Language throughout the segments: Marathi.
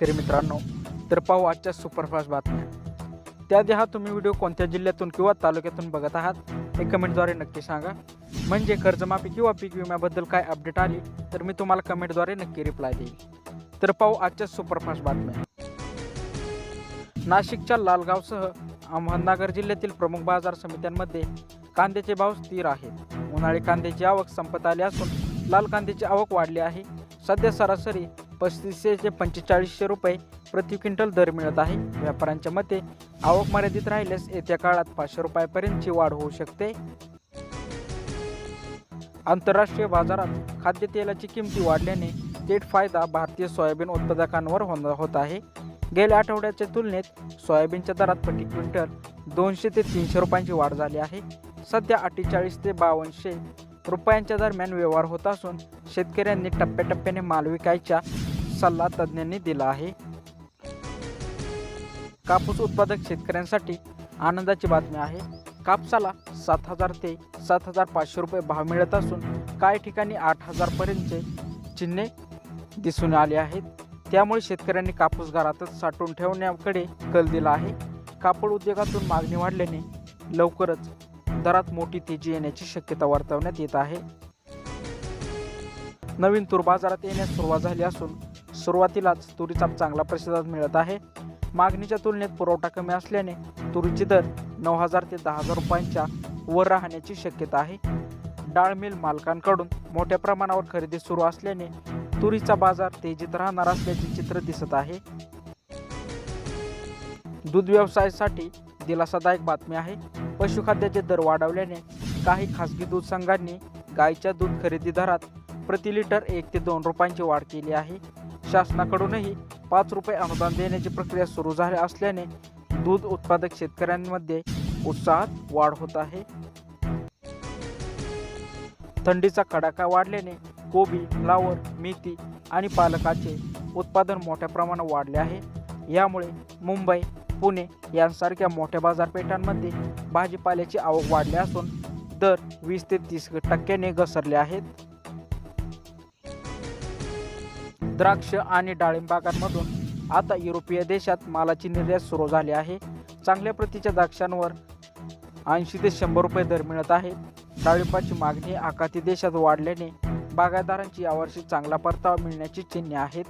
शेतकरी मित्रांनो तर पाहू आजच्या सुपरफास्ट बातम्या. त्याआधी हा तुम्ही व्हिडिओ कोणत्या जिल्ह्यातून किंवा तालुक्यातून बघत आहात हे कमेंटद्वारे नक्की सांगा. म्हणजे कर्जमाफी किंवा पीक विम्याबद्दल काय अपडेट आली तर मी तुम्हाला कमेंटद्वारे नक्की रिप्लाय देईल तर पाहू आजच्या सुपरफास्ट बातम्या. नाशिकच्या लालगावसह अहमदनगर जिल्ह्यातील प्रमुख बाजार समित्यांमध्ये कांद्याचे भाव स्थिर आहेत. उन्हाळी कांद्याची आवक संपत आली असून लाल कांद्याची आवक वाढली आहे. सध्या सरासरी पस्तीसशे ते पंचेचाळीसशे रुपये प्रति क्विंटल दर मिळत आहे. व्यापाऱ्यांच्या मते आवक मर्यादित राहिल्यास येत्या काळात पाचशे रुपयापर्यंतची वाढ होऊ शकते. आंतरराष्ट्रीय बाजारात खाद्यतेलाची किमती वाढल्याने थेट फायदा भारतीय सोयाबीन उत्पादकांवर होणार होत आहे. गेल्या आठवड्याच्या तुलनेत सोयाबीनच्या दरात प्रति क्विंटल दोनशे ते तीनशे रुपयांची वाढ झाली आहे. सध्या अठ्ठेचाळीस ते बावनशे रुपयांच्या दरम्यान व्यवहार होत असून शेतकऱ्यांनी टप्प्याटप्प्याने माल विकायच्या सल्ला तज्ज्ञांनी दिला आहे. कापूस उत्पादक शेतकऱ्यांसाठी आनंदाची बातमी आहे. कापसाला सात हजार ते सात हजार पाचशे रुपये भाव मिळत असून काही ठिकाणी आठ हजारपर्यंतचे चिन्हे दिसून आले आहेत. त्यामुळे शेतकऱ्यांनी कापूस घरातच साठवून ठेवण्याकडे कल दिला आहे. कापड उद्योगातून मागणी वाढल्याने लवकरच दरात मोठी तेजी येण्याची शक्यता वर्तवण्यात येत आहे. नवीन तूर बाजारात येण्यास सुरुवात झाली असून सुरुवातीलाच तुरीचा चांगला प्रतिसाद मिळत आहे. मागणीच्या तुलनेत पुरवठा कमी असल्याने तुरीची दर नऊ हजार ते दहा हजार रुपयांच्या वर राहण्याची शक्यता आहे. डाळ मिल मालकांकडून मोठ्या प्रमाणावर खरेदी सुरू असल्याने तुरीचा बाजार तेजीत राहणार असल्याचे चित्र दिसत आहे. दूध व्यवसायासाठी दिलासादायक बातमी आहे. पशुखाद्याचे दर वाढवल्याने काही खासगी दूध संघांनी गायीच्या दूध खरेदी दरात प्रति लिटर एक ते दोन रुपयांची वाढ केली आहे. शासनाकडूनही पाच रुपये अनुदान देण्याची प्रक्रिया सुरू झाली असल्याने दूध उत्पादक शेतकऱ्यांमध्ये उत्साहात वाढ होत आहे. थंडीचा कडाका वाढल्याने कोबी फ्लावर मेथी आणि पालकाचे उत्पादन मोठ्या प्रमाणात वाढले आहे. यामुळे मुंबई पुणे यांसारख्या मोठ्या बाजारपेठांमध्ये भाजीपाल्याची आवक वाढली असून दर वीस ते तीस टक्क्याने घसरले आहेत. द्राक्ष आणि डाळिंबागांमधून आता युरोपीय देशात मालाची निर्यात सुरू झाली आहे. चांगल्या प्रतीच्या द्राक्षांवर ऐंशी ते शंभर रुपये दर मिळत आहे. डाळिंबाची मागणी आखाती देशात वाढल्याने बागायतदारांची यावर्षी चांगला परतावा मिळण्याची चिन्हे आहेत.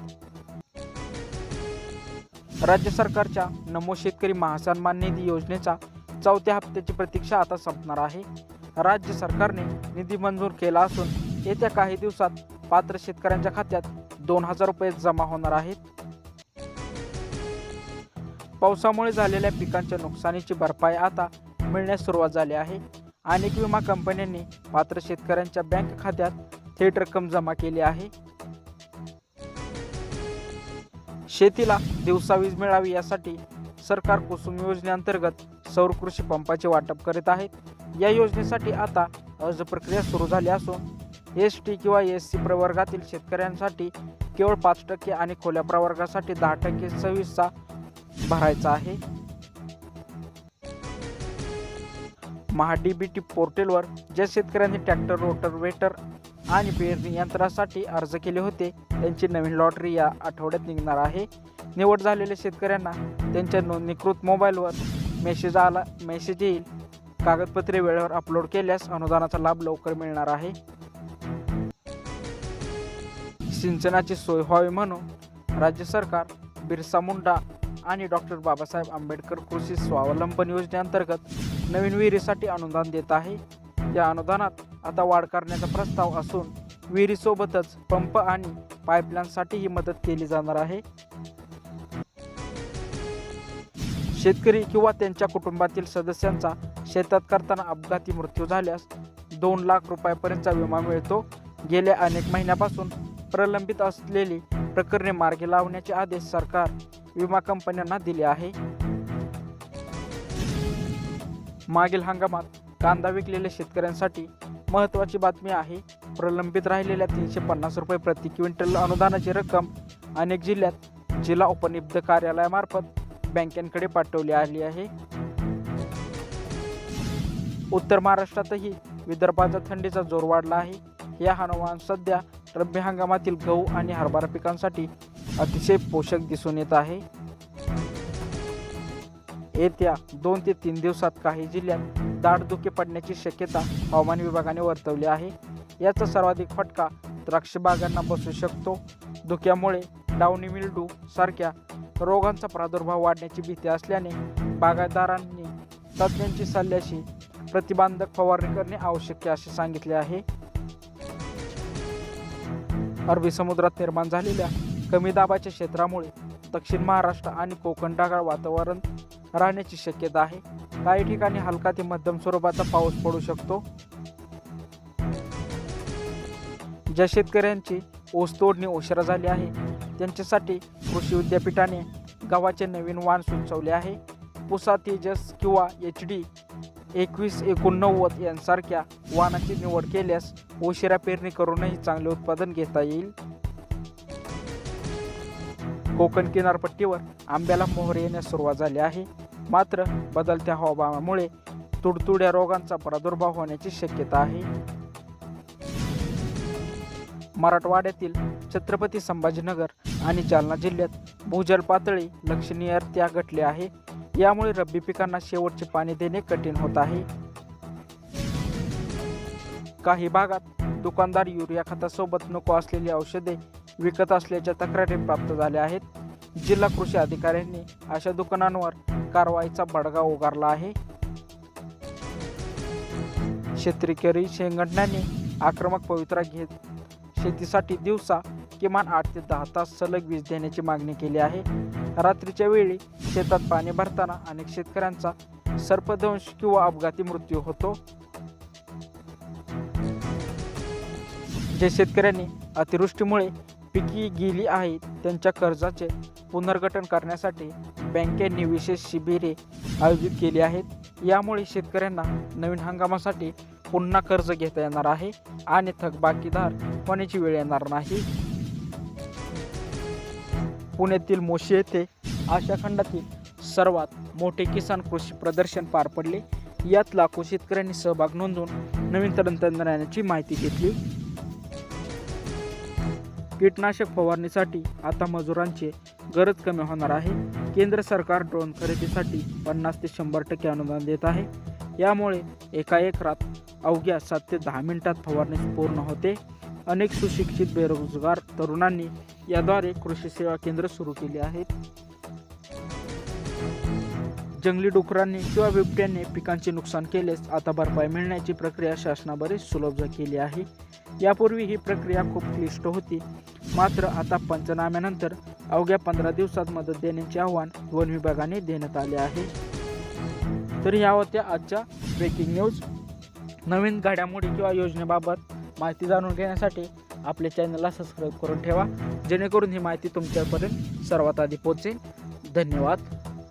राज्य सरकारच्या नमो शेतकरी महासन्मान निधी योजनेचा चौथ्या हप्त्याची प्रतीक्षा आता संपणार आहे. राज्य सरकारने निधी मंजूर केला असून येत्या काही दिवसात पात्र शेतकऱ्यांच्या खात्यात दोन हजार रुपये जमा होणार आहेत. पावसामुळे झालेल्या पिकांच्या नुकसानीची भरपाई आता मिळण्यास सुरुवात झाली आहे. अनेक विमा कंपन्यांनी पात्र शेतकऱ्यांच्या बँक खात्यात थेट रक्कम जमा केली आहे. शेतीला दिवसा वीज मिळावी यासाठी सरकार कुसुम योजनेअंतर्गत सौर कृषी पंपाचे वाटप करीत आहेत या योजनेसाठी आता अर्ज प्रक्रिया सुरू झाली असून एस टी किंवा एस सी प्रवर्गातील शेतकऱ्यांसाठी केवळ पाच टक्के आणि खोल्या प्रवर्गासाठी दहा टक्के सव्वीसचा भरायचा आहे. महाडीबीटी पोर्टलवर ज्या शेतकऱ्यांनी ट्रॅक्टर रोटरवेटर आणि पेरणी यंत्रासाठी अर्ज केले होते त्यांची नवीन लॉटरी या आठवड्यात निघणार आहे. निवड झालेल्या शेतकऱ्यांना त्यांच्या नोंदणीकृत मोबाईलवर मेसेज आला मेसेज येईल. कागदपत्रे वेळेवर अपलोड केल्यास अनुदानाचा लाभ लवकर मिळणार आहे. सिंचनाची सोय व्हावी म्हणून राज्य सरकार बिरसा मुंडा आणि डॉक्टर बाबासाहेब आंबेडकर कृषी स्वावलंबन योजनेअंतर्गत नवीन विहिरीसाठी अनुदान देत आहे. या अनुदानात आता वाढ करण्याचा प्रस्ताव असून विहिरीसोबतच पंप आणि पाईपलाईनसाठीही मदत केली जाणार आहे. शेतकरी किंवा त्यांच्या कुटुंबातील सदस्यांचा शेतात करताना अपघाती मृत्यू झाल्यास दोन लाख रुपयापर्यंतचा विमा मिळतो. गेल्या अनेक महिन्यापासून प्रलंबित असलेली प्रकरणे मार्गी लावण्याचे आदेश सरकार विमा कंपन्यांना दिले आहे. मागील हंगामात कांदा विकलेल्या शेतकऱ्यांसाठी महत्त्वाची बातमी आहे. प्रलंबित राहिलेल्या तीनशे पन्नास रुपये प्रति क्विंटल अनुदानाची रक्कम अनेक जिल्ह्यात जिल्हा उपनिबंध कार्यालयामार्फत बँकांकडे पाठवली आली आहे. उत्तर महाराष्ट्रातही विदर्भाचा थंडीचा जोर वाढला आहे. या हवामान सध्या रब्बी हंगामातील गहू आणि हरभरा पिकांसाठी अतिशय पोषक दिसून येत आहे. येत्या दोन ते तीन दिवसात काही जिल्ह्यात दाट धुके पडण्याची शक्यता हवामान विभागाने वर्तवली आहे. याचा सर्वाधिक फटका द्राक्ष बागांना बसू शकतो. धुक्यामुळे डावणी मिल्डू सारख्या रोगांचा प्रादुर्भाव वाढण्याची भीती असल्याने बागायतदारांनी तज्ज्ञांची सल्ल्याशी प्रतिबंधक फवारणी करणे आवश्यक आहे असे सांगितले आहे. अरबी समुद्रात निर्माण झालेल्या कमी दाबाच्या क्षेत्रामुळे दक्षिण महाराष्ट्र आणि कोकण ढगाळ वातावरण राहण्याची शक्यता आहे. काही ठिकाणी हलका ते मध्यम स्वरूपाचा पाऊस पडू शकतो. ज्या शेतकऱ्यांची ऊस तोडणी उशिरा झाली आहे त्यांच्यासाठी कृषी विद्यापीठाने गव्हाचे नवीन वाण सुचवले आहे. पुसा तेजस किंवा एच डी एकवीस एकोणनव्वद यांसारख्या वाहनाची निवड केल्यास उशिरा पेरणी करूनही चांगले उत्पादन घेता येईल. कोकण किनारपट्टीवर आंब्याला मोहर येण्यास सुरुवात झाली आहे. मात्र बदलत्या हवामानामुळे तुडतुड्या रोगांचा प्रादुर्भाव होण्याची शक्यता आहे. मराठवाड्यातील छत्रपती संभाजीनगर आणि जालना जिल्ह्यात भूजल पातळी लक्षणीयरित्या घटली आहे. यामुळे रब्बी पिकांना शेवटचे पाणी देणे कठीण होत आहे. काही भागात दुकानदार युरिया खतासोबत नको असलेली औषधे विकत असल्याच्या तक्रारी प्राप्त झाल्या आहेत. जिल्हा कृषी अधिकाऱ्यांनी अशा दुकानांवर कारवाईचा बडगा उगारला आहे. शेतकरी संघटनांनी आक्रमक पवित्रा घेत शेतीसाठी दिवसा किमान आठ ते दहा तास सलग वीज देण्याची मागणी केली आहे. रात्रीच्या वेळी शेतात पाणी भरताना अनेक शेतकऱ्यांचा सर्पदंश किंवा अपघाती मृत्यू होतो. जे शेतकऱ्यांनी अतिवृष्टीमुळे पिकी गेली आहेत त्यांच्या कर्जाचे पुनर्गठन करण्यासाठी बँकेने विशेष शिबिरे आयोजित केली आहेत. यामुळे शेतकऱ्यांना नवीन हंगामासाठी पुन्हा कर्ज घेता येणार आहे आणि थकबाकीदार होण्याची वेळ येणार नाही. पुण्यातील मोशी येथे आशिया खंडातील सर्वात मोठे किसान कृषी प्रदर्शन पार पडले. यात लाखो शेतकऱ्यांनी सहभाग नोंदवून नवीन तंत्रज्ञानाची माहिती घेतली. कीटनाशक फवारणीसाठी आता मजुरांची गरज कमी होणार आहे. केंद्र सरकार ड्रोन खरेदीसाठी पन्नास ते शंभर टक्के अनुदान देत आहे. यामुळे एका एकरात अवघ्या सात ते दहा मिनिटात फवारणी पूर्ण होते. अनेक सुशिक्षित बेरोजगार तरुणांनी याद्वारे कृषी सेवा केंद्र सुरू केली आहेत. जंगली डुकरांनी किंवा बिबट्यांनी पिकांचे नुकसान केल्यास आता भरपाई मिळण्याची प्रक्रिया शासनाद्वारे सुलभ केली आहे. यापूर्वी ही प्रक्रिया खूप क्लिष्ट होती. मात्र आता पंचनाम्यानंतर अवघ्या पंधरा दिवसात मदत देण्याचे आव्हान वन विभागाने देण्यात आले आहे. तर ह्या होत्या आजच्या ब्रेकिंग न्यूज नवीन घडामोडी किंवा योजनेबाबत माहिती जाणून घेण्यासाठी आपल्या चॅनलला सबस्क्राईब करून ठेवा. जेणेकरून ही माहिती तुमच्यापर्यंत सर्वात आधी पोहोचेल. धन्यवाद.